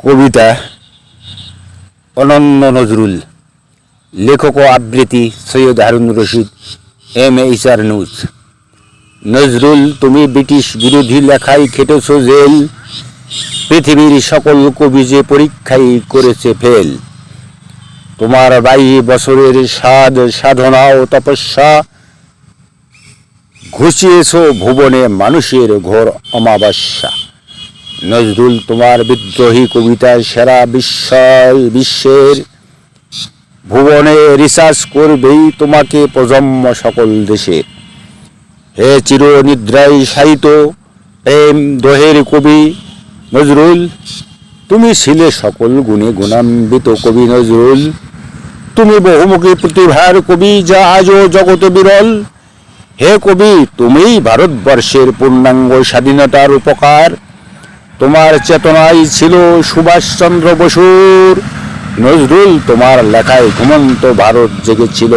কবিতা অনন্য নজরুল, লেখক ও আবৃত্তি Syed Harun Rashid M H R news. Nazrul, তুমি ব্রিটিশ বিরোধী লেখায় খেটেছ জেল, পৃথিবীর সকল কবি যে পরীক্ষায় করেছে ফেল। তোমার বাইশ বছরের সাধ সাধনা ও তপস্যা ঘুষিয়েছ ভুবনে মানুষের ঘোর অমাবস্যা। নজরুল তোমার বিদ্রোহী কবিতায় সেরা বিস্ময় বিশ্বের ভুবনে রিসার্চ করবেই তোমাকে প্রজন্ম সকল দেশে। হে চির নিদ্রায় সাহিত প্রেম দোহের কবি নজরুল, তুমি ছিলে সকল গুণে গুণান্বিত কবি নজরুল। তুমি বহুমুখী প্রতিভার কবি যা আজও জগত বিরল। হে কবি, তুমিই ভারতবর্ষের পূর্ণাঙ্গ স্বাধীনতার উপকার। তোমার চেতনাই ছিল সুভাষচন্দ্র বসুর। নজরুল তোমার লেখায় ঘুমন্ত ভারত জেগেছিল।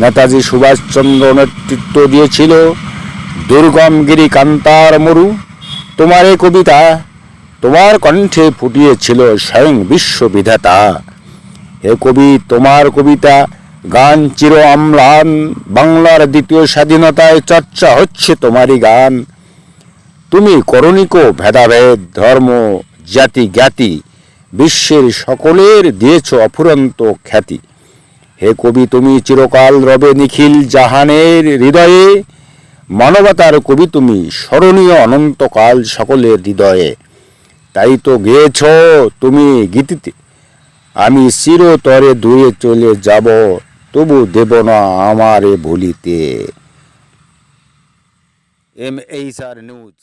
নেতাজি সুভাষচন্দ্র নেতৃত্ব দিয়েছিল। দুর্গম গিরি কান্তার মরু তোমার এই কবিতা তোমার কণ্ঠে ফুটিয়েছিল স্বয়ং বিশ্ববিধাতা। এ কবি তোমার কবিতা গান চির অম্লান বাংলার দ্বিতীয় স্বাধীনতায় চর্চা হচ্ছে তোমারই গান। তুমি করণিক ভেদাভেদ, ধর্ম, জাতি, জ্ঞাতি, বিশ্বের সকলের দিয়েছ অফুরন্ত খ্যাতি। হে কবি, তুমি চিরকাল রবে নিখিল জাহানের হৃদয়ে, মানবতার কবি তুমি স্মরণীয় অনন্তকাল সকলের হৃদয়ে। তাই তো গেয়েছ তুমি গীতিতে, আমি চিরতরে দূরে চলে যাব, তবু দেব না আমারে ভুলিতে। M H R news